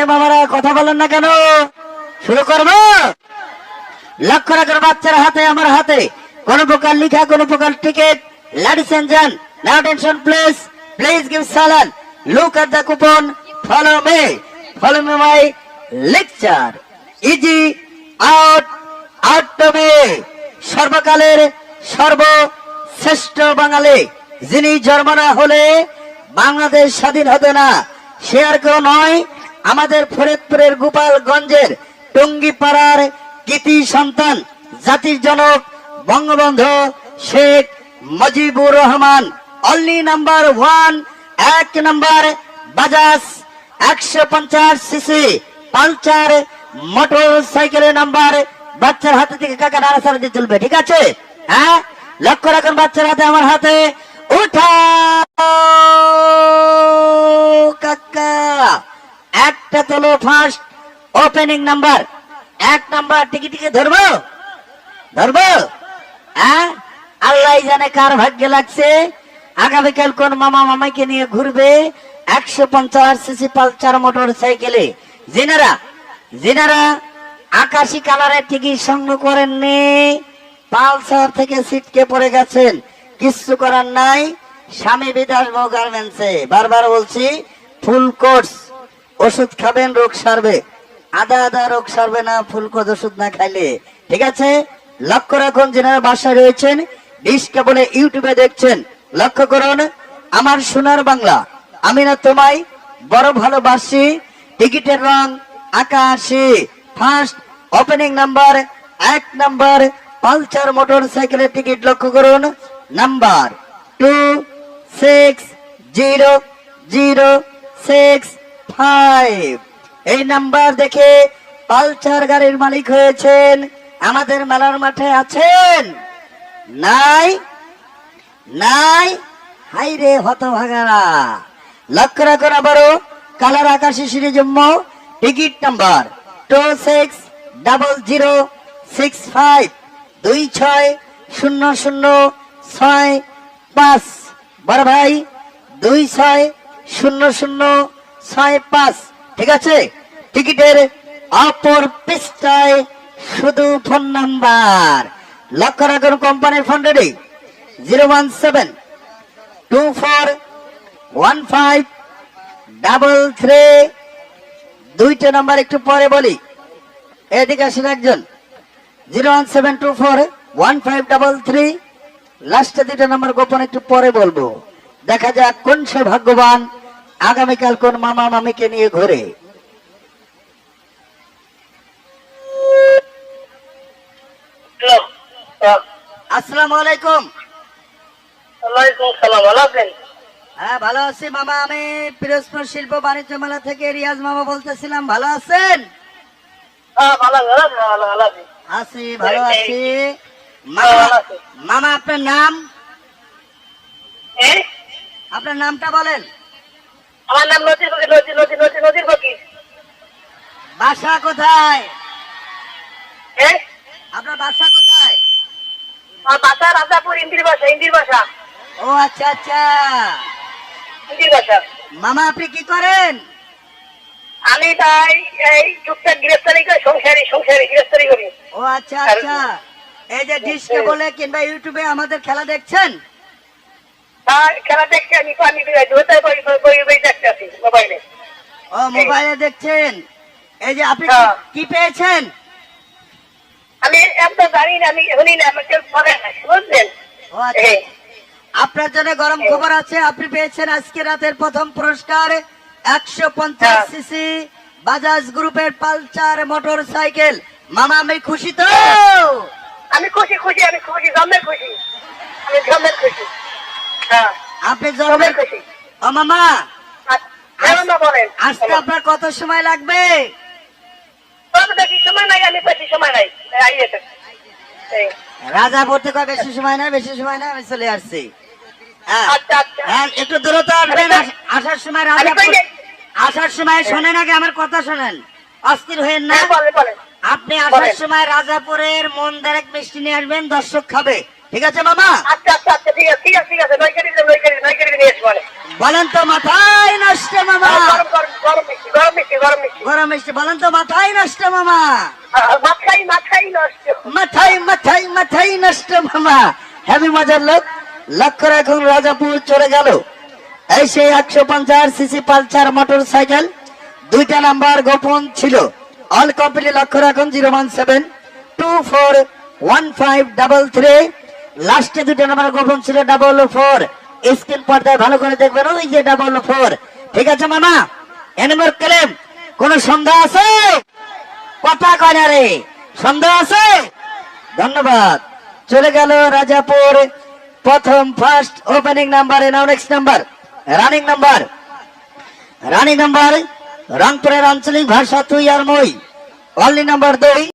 আমরা কথা বলেন না কেন? শুরু করব? লক্ষ্য রাখার বাচ্চার হাতে, আমার হাতে। কোন প্রকার লিখা, কোন প্রকার ticket. Ladies and tension please please give সালান look at the coupon follow me follow me my lecture easy out out to me সর্বকালের সর্বশ্রেষ্ঠ বাঙালি, যিনি জন্ম না হলে বাংলাদেশ স্বাধীন হতো না। সে আর কেউ নয় আমাদের ফরিদপুরের গোপালগঞ্জের টঙ্গিপাড়ার কৃতি সন্তান, জাতির জনক Bangabandhu Sheikh Mujibur Rahman. Only number one, এক নাম্বার বাজাজ, একশো পঞ্চাশ সিসি, পালচার মোটর সাইকেলের নাম্বার। বাচ্চার হাতে থেকে কাকা নাড়াচাড়া দিয়ে চলবে ঠিক আছে? হ্যাঁ? লক্ষ্য রাখুন, বাচ্চার হাতে, আমার হাতে। উঠা! একটা তোলো ফার্স্ট ওপেনিং নাম্বার এক নাম্বার টিকিটিকে ধরবো? ধরবো? হ্যাঁ? আল্লাহ জানে কার ভাগ্যে লাগছে। আগামীকাল কোন মামা মামাইকে নিয়ে ঘুরবে? একশো পঞ্চাশ সিসি পালচার মোটর সাইকেলে জিনারা জিনারা, আকাশি কালারের টিকিট সংগ্রহ করেননি। পালসার থেকে সিটকে পড়ে গেছেন। কিচ্ছু করার নাই। স্বামী বিদাস বউ গার্মেন্টসে। বারবার বলছি ফুল কোর্স ওষুধ খাবেন, রোগ সারবে। আদা আদা রোগ সারবে না ফুলকোদ ওষুধ না খাইলে। ঠিক আছে? লক্ষ্য রাখুন, যেনারা বাসায় রয়েছেন, ডিশ কেবলে ইউটিউবে দেখছেন, লক্ষ্য করুন, আমার সোনার বাংলা। আমি না তোমায় বড় ভালোবাসি। টিকিটের রং আকাশি। ফার্স্ট ওপেনিং নাম্বার এক নাম্বার পালচার মোটর সাইকেলের টিকিট লক্ষ্য করুন। Number two six zero zero six এই নাম্বার দেখে পালচার গাড়ির মালিক হয়েছেন। আমাদের মেলার মাঠে আছেন। নাই নাই হাই রে হতভাগারা। লক্ষ্য রাখুন আবারও, কালার আকাশি series ticket number two six double zero six five দুই ছয় শূন্য শূন্য ছয় পাঁচ। বড় ভাই, দুই ছয় শূন্য শূন্য ছয় পাঁচ, ঠিক আছে? টিকিটের অপর পৃষ্ঠায় শুধু ফোন নাম্বার। লক্ষ্য রাখুন কোম্পানির phone ready zero one seven, two four, one five, double three. দুইটা নাম্বার একটু পরে বলি। এদিকে আসেন একজন। Zero one seven, two four, one five, double three. লাস্টে দুইটা নাম্বার গোপন একটু পরে বলব। দেখা যাক কোন সে ভাগ্যবান আগামীকাল কোন মামা মামিকে নিয়ে ঘুরে? হ্যালো আসসালামু আলাইকুম। হ্যাঁ ভালো আছি মামা আমি পিরোজপুর শিল্প বাণিজ্য মেলা থেকে রিয়াজ মামা বলতেছিলাম ভালো আছেন? হ্যাঁ আছি ভালো আছি। হ্যাঁ, মামা আপনার নাম? হ্যাঁ আপনার নামটা বলেন। আমার নাম নদীর ফকির নদী নদী নদী নদীর ফকির বাসা কোথায়? হ্যাঁ আপনার বাসা কোথায়? আমার বাসা রাজাপুর ইন্দির ভাষা ইন্দির ভাষা ও আচ্ছা আচ্ছা। ইন্দির মামা আপনি কি করেন? আমি তাই এই টুকটাক গ্রেফতারি করি সংসারী সংসারী গ্রেফতারি করি। ও আচ্ছা আচ্ছা। এই যে ডিসকে বলে কিংবা ইউটিউবে আমাদের খেলা দেখছেন? খেলা আমি পানি মোবাইলে। ও মোবাইলে দেখছেন? এই যে আপনি কি- হ্যাঁ। পেয়েছেন? আমি একদম জানি না আমি শুনি না আমাকে বুঝলেন? আচ্ছা। আপনার জন্য গরম খবর আছে আপনি পেয়েছেন আজকে রাতের প্রথম পুরস্কার একশো পঞ্চাশ হ্যাঁ। সিসি বাজাজ গ্রুপের পালচার মোটর সাইকেল মামা আমি খুশি তো? আমি খুশি খুশি আমি খুশি জমের খুশি আমি জমের খুশি হ্যাঁ আপনি জন্মের খুশি। ও মামা আচ্ছা, হ্যাঁ, আসতে আপনার কত সময় লাগবে? বেশি সময় বেশি সময় না বেশি সময় না আমি চলে আসছি। হ্যাঁ। আচ্ছা আচ্ছা। হ্যাঁ, একটু দূরত্ব আসবেন আসার সময় রাজা আসার সময় শোনেন আগে আমার কথা শোনেন। অস্থির হয়েন না। আপনি আসার সময় রাজাপুরের মন দেরেক মিষ্টি নিয়ে আসবেন দর্শক খাবে। ঠিক আছে মামা? আচ্ছা আচ্ছা আচ্ছা ঠিক আছে ঠিক আছে ঠিক আছে বলেন তো মাথায় নষ্ট মামা। গরম মিষ্টি বলেন তো মাথায় নষ্ট মামা। নষ্ট। মাথায় মাথায় মাথায় নষ্ট মামা। হ্যাভি মজার লোক লক্ষ্য রাখুন রাজাপুর চলে গেল। এই সেই একশো পঞ্চাশ সিসি পালসার মোটর সাইকেল দুইটা নাম্বার গোপন ছিল। অল কমপ্লিট লক্ষ্য রাখুন zero one seven. Two four one five double three. লাস্টে দুটো নাম্বার গোপন ছিল ডাবল ফোর। স্ক্রিন পর্দায় ভালো করে দেখবেন, ওই যে ডাবল ফোর ঠিক আছে, মামা? এনিমোর ক্লেম কোন সন্দেহ আছে? কথা কয় রে। সন্দেহ আছে? ধন্যবাদ। চলে গেল রাজাপুর প্রথম first opening number now next number running number running number রংপুরের আঞ্চলিক ভাষা তুই আর মই। অনলি নাম্বার দুই।